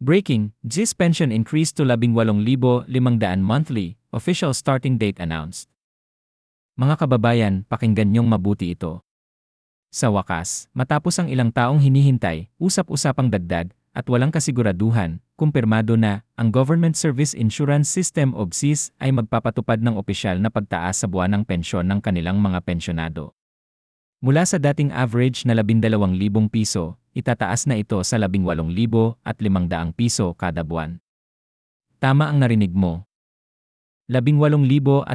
Breaking, GIS pension increased to 18,500 monthly, official starting date announced. Mga kababayan, pakinggan niyong mabuti ito. Sa wakas, matapos ang ilang taong hinihintay, usap-usapang dagdag, at walang kasiguraduhan, kumpirmado na ang Government Service Insurance System o GSIS ay magpapatupad ng opisyal na pagtaas sa buwanang pensyon ng kanilang mga pensyonado. Mula sa dating average na 12,000 piso, itataas na ito sa 18,500 piso kada buwan. Tama ang narinig mo. 18,500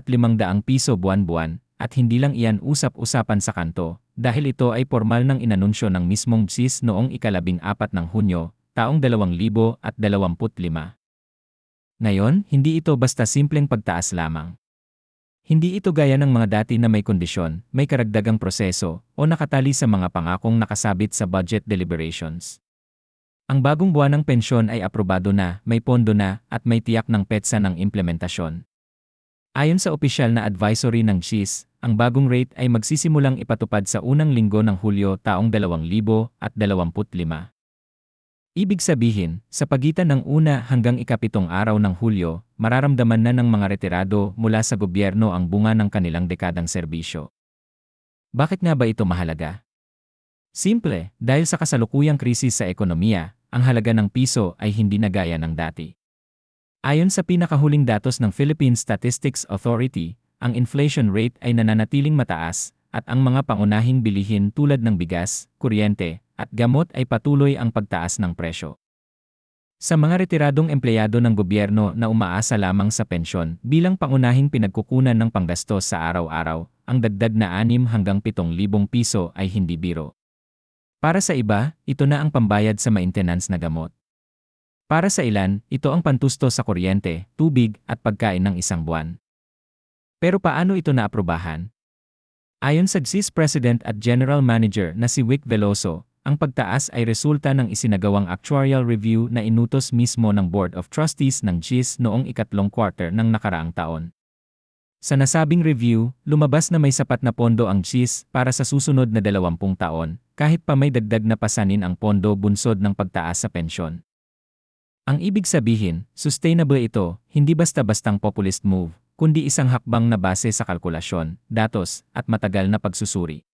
piso buwan-buwan, at hindi lang iyan usap-usapan sa kanto, dahil ito ay formal ng inanunsyo ng mismong GSIS noong ikalabing apat ng Hunyo, taong 2025. Ngayon, hindi ito basta simpleng pagtaas lamang. Hindi ito gaya ng mga dati na may kondisyon, may karagdagang proseso, o nakatali sa mga pangakong nakasabit sa budget deliberations. Ang bagong buwan ng pensyon ay aprobado na, may pondo na, at may tiyak ng petsa ng implementasyon. Ayon sa opisyal na advisory ng GSIS, ang bagong rate ay magsisimulang ipatupad sa unang linggo ng Hulyo taong 2025. Ibig sabihin, sa pagitan ng una hanggang ikapitong araw ng Hulyo, mararamdaman na ng mga retirado mula sa gobyerno ang bunga ng kanilang dekadang serbisyo. Bakit nga ba ito mahalaga? Simple, dahil sa kasalukuyang krisis sa ekonomiya, ang halaga ng piso ay hindi na gaya ng dati. Ayon sa pinakahuling datos ng Philippine Statistics Authority, ang inflation rate ay nananatiling mataas at ang mga pangunahing bilihin tulad ng bigas, kuryente, at gamot ay patuloy ang pagtaas ng presyo. Sa mga retiradong empleyado ng gobyerno na umaasa lamang sa pensyon bilang pangunahing pinagkukunan ng panggastos sa araw-araw, ang dagdag na 6 hanggang 7,000 piso ay hindi biro. Para sa iba, ito na ang pambayad sa maintenance na gamot. Para sa ilan, ito ang pantusto sa kuryente, tubig at pagkain ng isang buwan. Pero paano ito naaprubahan? Ayon sa GSIS President at General Manager na si Wick Veloso, ang pagtaas ay resulta ng isinagawang actuarial review na inutos mismo ng Board of Trustees ng GIS noong ikatlong quarter ng nakaraang taon. Sa nasabing review, lumabas na may sapat na pondo ang GIS para sa susunod na 20 taon, kahit pa may dagdag na pasanin ang pondo bunsod ng pagtaas sa pensyon. Ang ibig sabihin, sustainable ito, hindi basta-bastang populist move, kundi isang hakbang na base sa kalkulasyon, datos, at matagal na pagsusuri.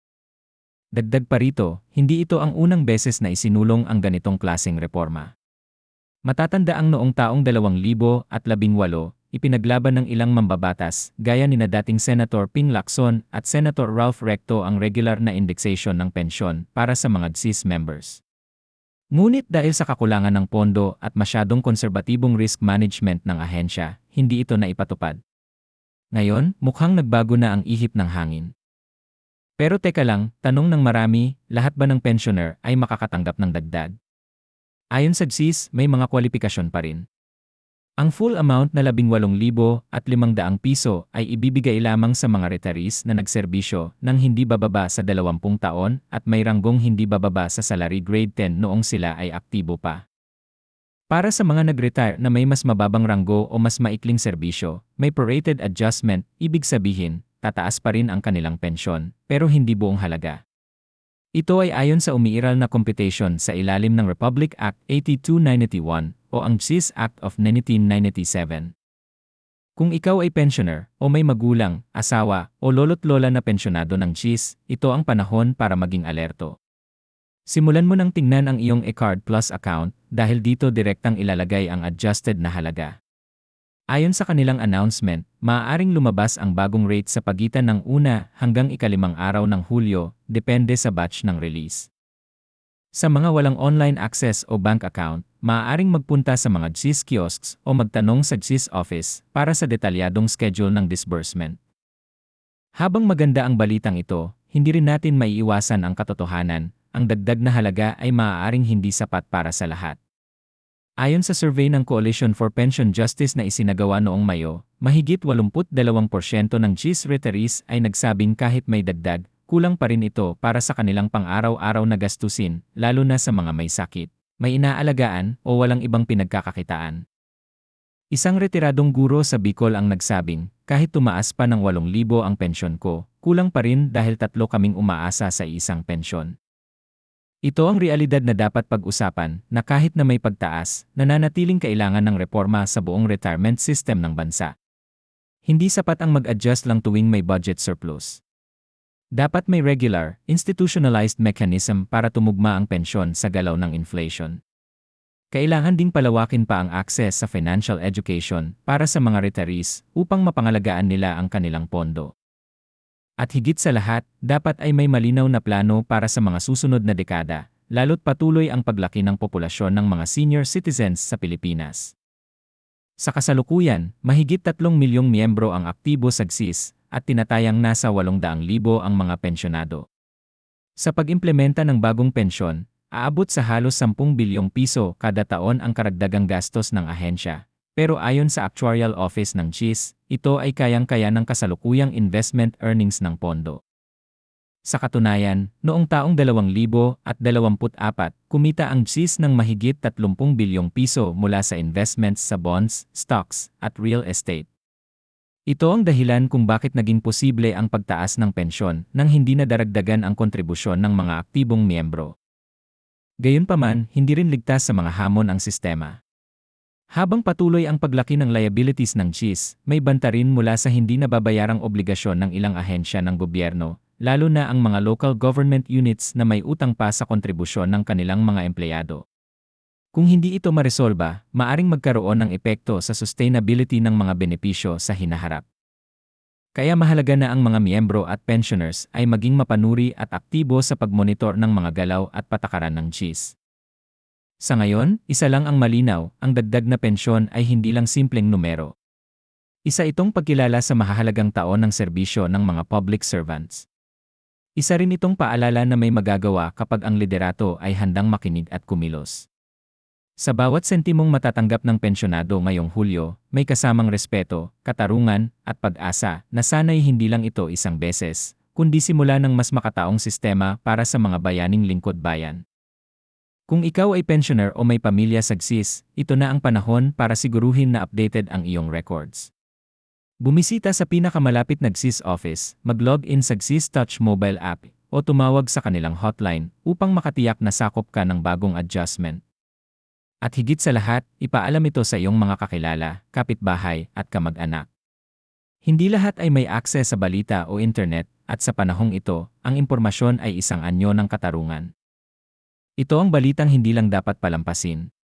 Dagdag pa rito, hindi ito ang unang beses na isinulong ang ganitong klaseng reforma. Matatanda ang noong taong 2018, ipinaglaban ng ilang mambabatas, gaya ni na dating Senator Ping Lacson at Senator Ralph Recto ang regular na indexation ng pensyon para sa mga GSIS members. Ngunit dahil sa kakulangan ng pondo at masyadong konserbatibong risk management ng ahensya, hindi ito naipatupad. Ngayon, mukhang nagbago na ang ihip ng hangin. Pero teka lang, tanong ng marami, lahat ba ng pensioner ay makakatanggap ng dagdag? Ayon sa GSIS, may mga kwalifikasyon pa rin. Ang full amount na 18,500 piso ay ibibigay lamang sa mga retirees na nagserbisyo ng hindi bababa sa 20 taon at may ranggong hindi bababa sa salary grade 10 noong sila ay aktibo pa. Para sa mga nag-retire na may mas mababang ranggo o mas maikling serbisyo, may prorated adjustment, ibig sabihin, tataas pa rin ang kanilang pensyon, pero hindi buong halaga. Ito ay ayon sa umiiral na computation sa ilalim ng Republic Act 8291 o ang GSIS Act of 1997. Kung ikaw ay pensioner o may magulang, asawa o lolo't lola na pensyonado ng GSIS, ito ang panahon para maging alerto. Simulan mo nang tingnan ang iyong eCard Plus account dahil dito direktang ilalagay ang adjusted na halaga. Ayon sa kanilang announcement, maaaring lumabas ang bagong rate sa pagitan ng una hanggang ikalimang araw ng Hulyo, depende sa batch ng release. Sa mga walang online access o bank account, maaaring magpunta sa mga GSIS kiosks o magtanong sa GSIS office para sa detalyadong schedule ng disbursement. Habang maganda ang balitang ito, hindi rin natin maiiwasan ang katotohanan, ang dagdag na halaga ay maaaring hindi sapat para sa lahat. Ayon sa survey ng Coalition for Pension Justice na isinagawa noong Mayo, mahigit 82% ng GIS retirees ay nagsabing kahit may dagdag, kulang pa rin ito para sa kanilang pang-araw-araw na gastusin, lalo na sa mga may sakit, may inaalagaan o walang ibang pinagkakakitaan. Isang retiradong guro sa Bicol ang nagsabing, kahit tumaas pa ng 8,000 ang pensyon ko, kulang pa rin dahil tatlo kaming umaasa sa isang pensyon. Ito ang realidad na dapat pag-usapan na kahit na may pagtaas, nananatiling kailangan ng reforma sa buong retirement system ng bansa. Hindi sapat ang mag-adjust lang tuwing may budget surplus. Dapat may regular, institutionalized mechanism para tumugma ang pensyon sa galaw ng inflation. Kailangan ding palawakin pa ang access sa financial education para sa mga retirees upang mapangalagaan nila ang kanilang pondo. At higit sa lahat, dapat ay may malinaw na plano para sa mga susunod na dekada, lalo't patuloy ang paglaki ng populasyon ng mga senior citizens sa Pilipinas. Sa kasalukuyan, mahigit 3 milyong miyembro ang aktibo sa GSIS at tinatayang nasa 800,000 ang mga pensyonado. Sa pag-implementa ng bagong pensyon, aabot sa halos 10 bilyong piso kada taon ang karagdagang gastos ng ahensya, pero ayon sa Actuarial Office ng GIS, ito ay kayang-kaya ng kasalukuyang investment earnings ng pondo. Sa katunayan, noong taong 2024, kumita ang GIS ng mahigit 30 bilyong piso mula sa investments sa bonds, stocks, at real estate. Ito ang dahilan kung bakit naging posible ang pagtaas ng pensyon nang hindi na daragdagan ang kontribusyon ng mga aktibong miyembro. Gayunpaman, hindi rin ligtas sa mga hamon ang sistema. Habang patuloy ang paglaki ng liabilities ng GIS, may banta rin mula sa hindi nababayarang obligasyon ng ilang ahensya ng gobyerno, lalo na ang mga local government units na may utang pa sa kontribusyon ng kanilang mga empleyado. Kung hindi ito maresolba, maaring magkaroon ng epekto sa sustainability ng mga benepisyo sa hinaharap. Kaya mahalaga na ang mga miyembro at pensioners ay maging mapanuri at aktibo sa pagmonitor ng mga galaw at patakaran ng GIS. Sa ngayon, isa lang ang malinaw, ang dagdag na pensyon ay hindi lang simpleng numero. Isa itong pagkilala sa mahahalagang taon ng serbisyo ng mga public servants. Isa rin itong paalala na may magagawa kapag ang liderato ay handang makinig at kumilos. Sa bawat sentimong matatanggap ng pensyonado ngayong Hulyo, may kasamang respeto, katarungan, at pag-asa na sana'y hindi lang ito isang beses, kundi simula ng mas makataong sistema para sa mga bayaning lingkod bayan. Kung ikaw ay pensioner o may pamilya sa GSIS, ito na ang panahon para siguruhin na updated ang iyong records. Bumisita sa pinakamalapit na GSIS office, mag-log in sa GSIS Touch mobile app, o tumawag sa kanilang hotline upang makatiyak na sakop ka ng bagong adjustment. At higit sa lahat, ipaalam ito sa iyong mga kakilala, kapitbahay, at kamag-anak. Hindi lahat ay may akses sa balita o internet, at sa panahong ito, ang impormasyon ay isang anyo ng katarungan. Ito ang balitang hindi lang dapat palampasin.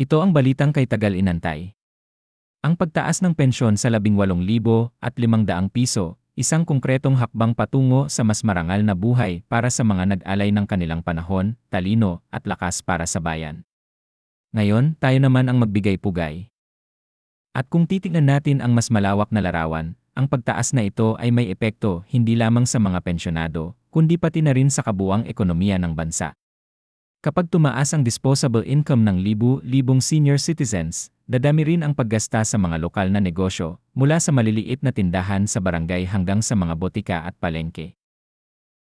Ito ang balitang kay tagal inantay. Ang pagtaas ng pensyon sa 18,500 piso, isang konkretong hakbang patungo sa mas marangal na buhay para sa mga nag-alay ng kanilang panahon, talino, at lakas para sa bayan. Ngayon, tayo naman ang magbigay pugay. At kung titingnan natin ang mas malawak na larawan, ang pagtaas na ito ay may epekto hindi lamang sa mga pensyonado, kundi pati na rin sa kabuang ekonomiya ng bansa. Kapag tumaas ang disposable income ng libu-libong senior citizens, dadami rin ang paggasta sa mga lokal na negosyo, mula sa maliliit na tindahan sa barangay hanggang sa mga botika at palengke.